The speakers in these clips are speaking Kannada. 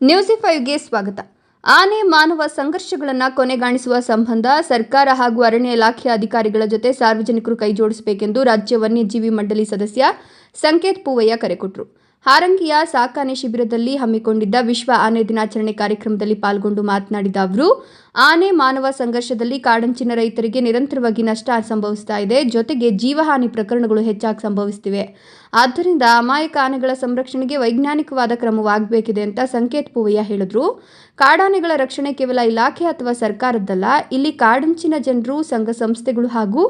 ನ್ಯೂಸ್ ಫೈವ್ಗೆ ಸ್ವಾಗತ. ಆನೆ ಮಾನವ ಸಂಘರ್ಷಗಳನ್ನು ಕೊನೆಗಾಣಿಸುವ ಸಂಬಂಧ ಸರ್ಕಾರ ಹಾಗೂ ಅರಣ್ಯ ಇಲಾಖೆಯ ಅಧಿಕಾರಿಗಳ ಜೊತೆ ಸಾರ್ವಜನಿಕರು ಕೈಜೋಡಿಸಬೇಕೆಂದು ರಾಜ್ಯ ವನ್ಯಜೀವಿ ಮಂಡಳಿ ಸದಸ್ಯ ಸಂಕೇತ್ ಪೂವಯ್ಯ ಕರೆ ಕೊಟ್ಟರು ಹಾರಂಗಿಯ ಸಾಕಾನೆ ಶಿಬಿರದಲ್ಲಿ ಹಮ್ಮಿಕೊಂಡಿದ್ದ ವಿಶ್ವ ಆನೆ ದಿನಾಚರಣೆ ಕಾರ್ಯಕ್ರಮದಲ್ಲಿ ಪಾಲ್ಗೊಂಡು ಮಾತನಾಡಿದ ಅವರು, ಆನೆ ಮಾನವ ಸಂಘರ್ಷದಲ್ಲಿ ಕಾಡಂಚಿನ ರೈತರಿಗೆ ನಿರಂತರವಾಗಿ ನಷ್ಟ ಸಂಭವಿಸ್ತಾ ಇದೆ, ಜೊತೆಗೆ ಜೀವಹಾನಿ ಪ್ರಕರಣಗಳು ಹೆಚ್ಚಾಗಿ ಸಂಭವಿಸುತ್ತಿವೆ ಆದ್ದರಿಂದ ಅಮಾಯಕ ಆನೆಗಳ ಸಂರಕ್ಷಣೆಗೆ ವೈಜ್ಞಾನಿಕವಾದ ಕ್ರಮವಾಗಬೇಕಿದೆ ಅಂತ ಸಂಕೇತ್ ಪೂವಯ್ಯ ಹೇಳಿದ್ರು. ಕಾಡಾನೆಗಳ ರಕ್ಷಣೆ ಕೇವಲ ಇಲಾಖೆ ಅಥವಾ ಸರ್ಕಾರದ್ದಲ್ಲ, ಇಲ್ಲಿ ಕಾಡಂಚಿನ ಜನರು, ಸಂಘ ಸಂಸ್ಥೆಗಳು ಹಾಗೂ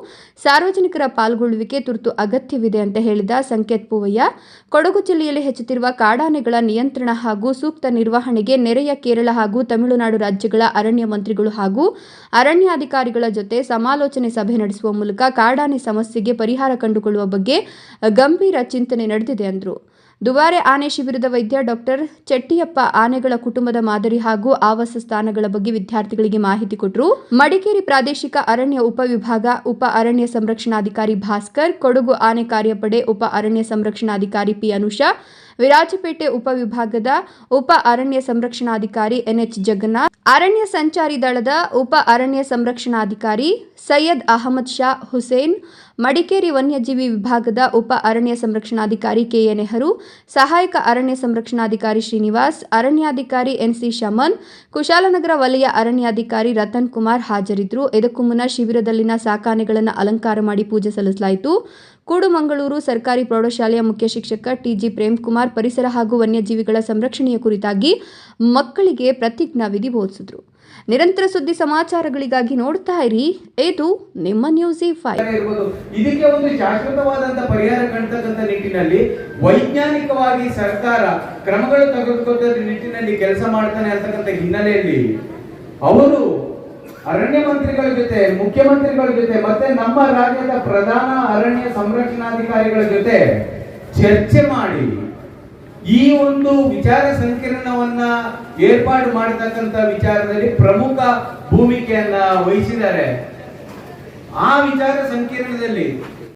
ಸಾರ್ವಜನಿಕರ ಪಾಲ್ಗೊಳ್ಳುವಿಕೆ ತುರ್ತು ಅಗತ್ಯವಿದೆ ಅಂತ ಹೇಳಿದ ಸಂಕೇತ್ ಪೂವಯ್ಯ. ಕೊಡಗು ಜಿಲ್ಲೆಯಲ್ಲಿ ಹೆಚ್ಚುತ್ತಿರುವ ಕಾಡಾನೆಗಳ ನಿಯಂತ್ರಣ ಹಾಗೂ ಸೂಕ್ತ ನಿರ್ವಹಣೆಗೆ ನೆರೆಯ ಕೇರಳ ಹಾಗೂ ತಮಿಳುನಾಡು ರಾಜ್ಯಗಳ ಅರಣ್ಯ ಮಂತ್ರಿಗಳು ಹಾಗೂ ಅರಣ್ಯಾಧಿಕಾರಿಗಳ ಜೊತೆ ಸಮಾಲೋಚನೆ ಸಭೆ ನಡೆಸುವ ಮೂಲಕ ಕಾಡಾನೆ ಸಮಸ್ಯೆಗೆ ಪರಿಹಾರ ಕಂಡುಕೊಳ್ಳುವ ಬಗ್ಗೆ ಗಂಭೀರ ಚಿಂತನೆ ನಡೆದಿದೆ ಎಂದರು ದುಬಾರೆ ಆನೆ ಶಿಬಿರದ ವೈದ್ಯ ಡಾಕ್ಟರ್ ಚೆಟ್ಟಿಯಪ್ಪ ಆನೆಗಳ ಕುಟುಂಬದ ಮಾದರಿ ಹಾಗೂ ಆವಾಸ ಸ್ಥಾನಗಳ ಬಗ್ಗೆ ವಿದ್ಯಾರ್ಥಿಗಳಿಗೆ ಮಾಹಿತಿ ಕೊಟ್ಟರು ಮಡಿಕೇರಿ ಪ್ರಾದೇಶಿಕ ಅರಣ್ಯ ಉಪವಿಭಾಗ ಉಪ ಅರಣ್ಯ ಸಂರಕ್ಷಣಾಧಿಕಾರಿ ಭಾಸ್ಕರ್, ಕೊಡಗು ಆನೆ ಕಾರ್ಯಪಡೆ ಉಪ ಅರಣ್ಯ ಸಂರಕ್ಷಣಾಧಿಕಾರಿ ಪಿ ಅನುಷಾ ವಿರಾಜಪೇಟೆ ಉಪವಿಭಾಗದ ಉಪ ಅರಣ್ಯ ಸಂರಕ್ಷಣಾಧಿಕಾರಿ ಎನ್ಎಚ್ ಜಗನ್ನಾಥ್, ಅರಣ್ಯ ಸಂಚಾರಿ ದಳದ ಉಪ ಅರಣ್ಯ ಸಂರಕ್ಷಣಾಧಿಕಾರಿ ಸೈಯದ್ ಅಹಮದ್ ಶಾ ಹುಸೇನ್, ಮಡಿಕೇರಿ ವನ್ಯಜೀವಿ ವಿಭಾಗದ ಉಪ ಅರಣ್ಯ ಸಂರಕ್ಷಣಾಧಿಕಾರಿ ಕೆಎ ನೆಹರು, ಸಹಾಯಕ ಅರಣ್ಯ ಸಂರಕ್ಷಣಾಧಿಕಾರಿ ಶ್ರೀನಿವಾಸ್, ಅರಣ್ಯಾಧಿಕಾರಿ ಎನ್ಸಿ ಶಮನ್, ಕುಶಾಲನಗರ ವಲಯ ಅರಣ್ಯಾಧಿಕಾರಿ ರತನ್ ಕುಮಾರ್ ಹಾಜರಿದ್ದರು. ಇದಕ್ಕೂ ಮುನ್ನ ಶಿಬಿರದಲ್ಲಿನ ಸಾಕಾನೆಗಳನ್ನು ಅಲಂಕಾರ ಮಾಡಿ ಪೂಜೆ ಸಲ್ಲಿಸಲಾಯಿತು. ಕೂಡುಮಂಗಳೂರು ಸರ್ಕಾರಿ ಪ್ರೌಢಶಾಲೆಯ ಮುಖ್ಯ ಶಿಕ್ಷಕ ಟಿಜಿ ಪ್ರೇಮ್ಕುಮಾರ್ ಪರಿಸರ ಹಾಗೂ ವನ್ಯಜೀವಿಗಳ ಸಂರಕ್ಷಣೆಯ ಕುರಿತಾಗಿ ಮಕ್ಕಳಿಗೆ ಪ್ರತಿಜ್ಞಾ ವಿಧಿ ಬೋಧಿಸಿದರು. ನಿರಂತರ ಸುದ್ದಿ ಸಮಾಚಾರಗಳಿಗಾಗಿ ನೋಡ್ತಾ ಇರಿ. ಇದು ನಿಮ್ಮ ನ್ಯೂಸ್ ಇದಕ್ಕೆ ಒಂದು ಶಾಶ್ವತವಾದಂತಹ ಪರಿಹಾರ ಕಾಣ್ತಕ್ಕಂಥ ನಿಟ್ಟಿನಲ್ಲಿ ವೈಜ್ಞಾನಿಕವಾಗಿ ಸರ್ಕಾರ ಕ್ರಮಗಳು ತೆಗೆದುಕೊಳ್ಳುವ ನಿಟ್ಟಿನಲ್ಲಿ ಕೆಲಸ ಮಾಡ್ತಾನೆ ಅಂತಕ್ಕಂಥ ಹಿನ್ನೆಲೆಯಲ್ಲಿ ಅವರು ಅರಣ್ಯ ಮಂತ್ರಿಗಳ ಜೊತೆ, ಮುಖ್ಯಮಂತ್ರಿಗಳ ಜೊತೆ, ಮತ್ತೆ ನಮ್ಮ ರಾಜ್ಯದ ಪ್ರಧಾನ ಅರಣ್ಯ ಸಂರಕ್ಷಣಾಧಿಕಾರಿಗಳ ಜೊತೆ ಚರ್ಚೆ ಮಾಡಿ ಈ ಒಂದು ವಿಚಾರ ಸಂಕಿರಣವನ್ನ ಏರ್ಪಾಡು ಮಾಡತಕ್ಕಂತ ವಿಚಾರದಲ್ಲಿ ಪ್ರಮುಖ ಭೂಮಿಕೆಯನ್ನ ವಹಿಸಿದ್ದಾರೆ. ಆ ವಿಚಾರ ಸಂಕಿರಣದಲ್ಲಿ